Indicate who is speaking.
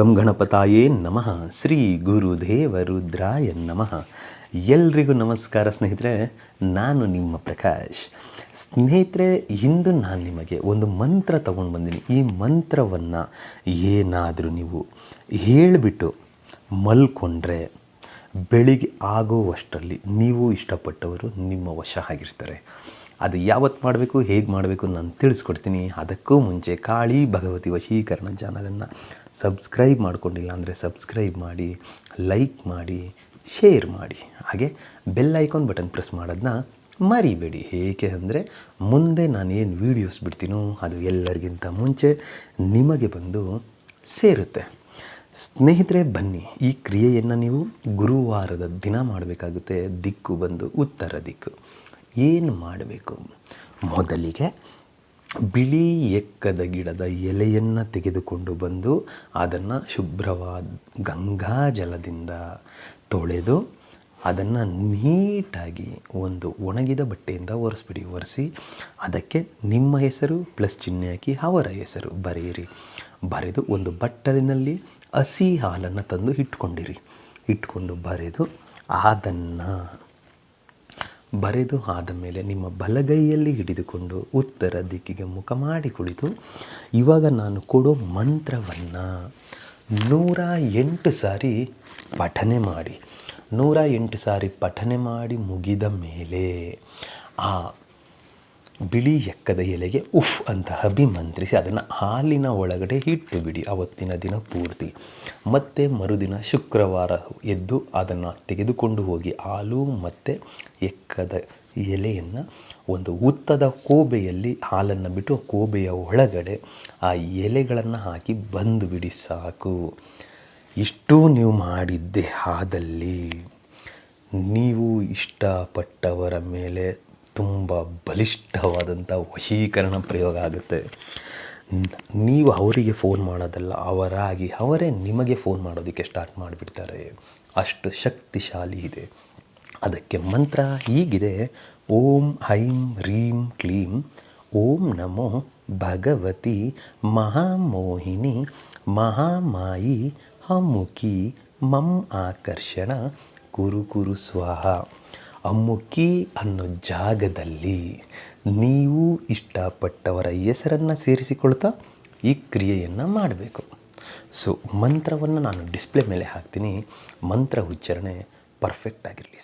Speaker 1: ಗಂ ಗಣಪತಾಯೇ ನಮಃ. ಶ್ರೀ ಗುರುದೇವ ರುದ್ರಾಯ ನಮಃ. ಎಲ್ರಿಗೂ ನಮಸ್ಕಾರ ಸ್ನೇಹಿತರೆ, ನಾನು ನಿಮ್ಮ ಪ್ರಕಾಶ್. ಸ್ನೇಹಿತರೆ, ಇಂದು ನಾನು ನಿಮಗೆ ಒಂದು ಮಂತ್ರ ತಗೊಂಡು ಬಂದೀನಿ. ಈ ಮಂತ್ರವನ್ನು ಏನಾದರೂ ನೀವು ಹೇಳಿಬಿಟ್ಟು ಮಲ್ಕೊಂಡ್ರೆ ಬೆಳಿಗ್ಗೆ ಆಗುವಷ್ಟರಲ್ಲಿ ನೀವು ಇಷ್ಟಪಟ್ಟವರು ನಿಮ್ಮ ವಶ ಆಗಿರ್ತಾರೆ. ಅದು ಯಾವತ್ತು ಮಾಡಬೇಕು, ಹೇಗೆ ಮಾಡಬೇಕು ನಾನು ತಿಳಿಸ್ಕೊಡ್ತೀನಿ. ಅದಕ್ಕೂ ಮುಂಚೆ ಕಾಳಿ ಭಗವತಿ ವಶೀಕರಣ ಚಾನಲನ್ನು ಸಬ್ಸ್ಕ್ರೈಬ್ ಮಾಡಿಕೊಂಡಿಲ್ಲ ಅಂದರೆ ಸಬ್ಸ್ಕ್ರೈಬ್ ಮಾಡಿ, ಲೈಕ್ ಮಾಡಿ, ಶೇರ್ ಮಾಡಿ. ಹಾಗೆ ಬೆಲ್ ಐಕಾನ್ ಬಟನ್ ಪ್ರೆಸ್ ಮಾಡೋದನ್ನ ಮರಿಬೇಡಿ. ಏಕೆ ಅಂದರೆ ಮುಂದೆ ನಾನು ಏನು ವೀಡಿಯೋಸ್ ಬಿಡ್ತೀನೋ ಅದು ಎಲ್ಲರಿಗಿಂತ ಮುಂಚೆ ನಿಮಗೆ ಬಂದು ಸೇರುತ್ತೆ. ಸ್ನೇಹಿತರೆ, ಬನ್ನಿ. ಈ ಕ್ರಿಯೆಯನ್ನು ನೀವು ಗುರುವಾರದ ದಿನ ಮಾಡಬೇಕಾಗುತ್ತೆ. ದಿಕ್ಕು ಬಂದು ಉತ್ತರ ದಿಕ್ಕು. ಏನು ಮಾಡಬೇಕು? ಮೊದಲಿಗೆ ಬಿಳಿ ಎಕ್ಕದ ಗಿಡದ ಎಲೆಯನ್ನು ತೆಗೆದುಕೊಂಡು ಬಂದು ಅದನ್ನು ಶುಭ್ರವಾದ ಗಂಗಾ ಜಲದಿಂದ ತೊಳೆದು ಅದನ್ನು ನೀಟಾಗಿ ಒಂದು ಒಣಗಿದ ಬಟ್ಟೆಯಿಂದ ಒರೆಸ್ಬಿಡಿ, ಒರೆಸಿ. ಅದಕ್ಕೆ ನಿಮ್ಮ ಹೆಸರು ಪ್ಲಸ್ ಚಿಹ್ನೆ ಹಾಕಿ ಅವರ ಹೆಸರು ಬರೆಯಿರಿ. ಬರೆದು ಒಂದು ಬಟ್ಟಲಿನಲ್ಲಿ ಹಸಿ ಹಾಲನ್ನು ತಂದು ಇಟ್ಕೊಂಡಿರಿ. ಇಟ್ಕೊಂಡು ಬರೆದು ಅದನ್ನು ಬರೆದು ಆದ ಮೇಲೆ ನಿಮ್ಮ ಬಲಗೈಯಲ್ಲಿ ಹಿಡಿದುಕೊಂಡು ಉತ್ತರ ದಿಕ್ಕಿಗೆ ಮುಖ ಮಾಡಿ ಕುಳಿತು, ಇವಾಗ ನಾನು ಕೊಡೋ ಮಂತ್ರವನ್ನು ನೂರ ಎಂಟು ಸಾರಿ ಪಠನೆ ಮಾಡಿ. ನೂರ ಎಂಟು ಸಾರಿ ಪಠನೆ ಮಾಡಿ ಮುಗಿದ ಮೇಲೆ ಆ ಬಿಳಿ ಎಕ್ಕದ ಎಲೆಗೆ ಉಫ್ ಅಂತ ಅಭಿಮಂತ್ರಿಸಿ ಅದನ್ನು ಹಾಲಿನ ಒಳಗಡೆ ಇಟ್ಟು ಬಿಡಿ ಅವತ್ತಿನ ದಿನ ಪೂರ್ತಿ. ಮತ್ತೆ ಮರುದಿನ ಶುಕ್ರವಾರ ಎದ್ದು ಅದನ್ನು ತೆಗೆದುಕೊಂಡು ಹೋಗಿ ಹಾಲು ಮತ್ತು ಎಕ್ಕದ ಎಲೆಯನ್ನು ಒಂದು ಉತ್ತದ ಕೋಬೆಯಲ್ಲಿ ಹಾಲನ್ನು ಬಿಟ್ಟು ಕೋಬೆಯ ಒಳಗಡೆ ಆ ಎಲೆಗಳನ್ನು ಹಾಕಿ ಬಂದು ಬಿಡಿ ಸಾಕು. ಇಷ್ಟು ನೀವು ಮಾಡಿದ್ದೆ ಆದಲ್ಲಿ ನೀವು ಇಷ್ಟಪಟ್ಟವರ ಮೇಲೆ ತುಂಬ ಬಲಿಷ್ಠವಾದಂಥ ವಶೀಕರಣ ಪ್ರಯೋಗ ಆಗುತ್ತೆ. ನೀವು ಅವರಿಗೆ ಫೋನ್ ಮಾಡೋದಲ್ಲ, ಅವರಾಗಿ, ಅವರೇ ನಿಮಗೆ ಫೋನ್ ಮಾಡೋದಕ್ಕೆ ಸ್ಟಾರ್ಟ್ ಮಾಡಿಬಿಡ್ತಾರೆ. ಅಷ್ಟು ಶಕ್ತಿಶಾಲಿ ಇದೆ. ಅದಕ್ಕೆ ಮಂತ್ರ ಹೀಗಿದೆ. ಓಂ ಹೈಂ ರೀಂ ಕ್ಲೀಂ. ಓಂ ನಮೋ ಭಗವತಿ ಮಹಾಮೋಹಿನಿ. ಮಹಾಮಾಯಿ ಹಮುಖಿ ಮಂ ಆಕರ್ಷಣ. ಕುರು ಕುರು ಸ್ವಾಹ. ಅಮ್ಮುಖಿ ಅನ್ನೋ ಜಾಗದಲ್ಲಿ ನೀವು ಇಷ್ಟಪಟ್ಟವರ ಹೆಸರನ್ನು ಸೇರಿಸಿಕೊಳ್ತಾ ಈ ಕ್ರಿಯೆಯನ್ನು ಮಾಡಬೇಕು. ಸೊ ಮಂತ್ರವನ್ನು ನಾನು ಡಿಸ್ಪ್ಲೇ ಮೇಲೆ ಹಾಕ್ತೀನಿ. ಮಂತ್ರ ಉಚ್ಚಾರಣೆ ಪರ್ಫೆಕ್ಟ್ ಆಗಿರಲಿ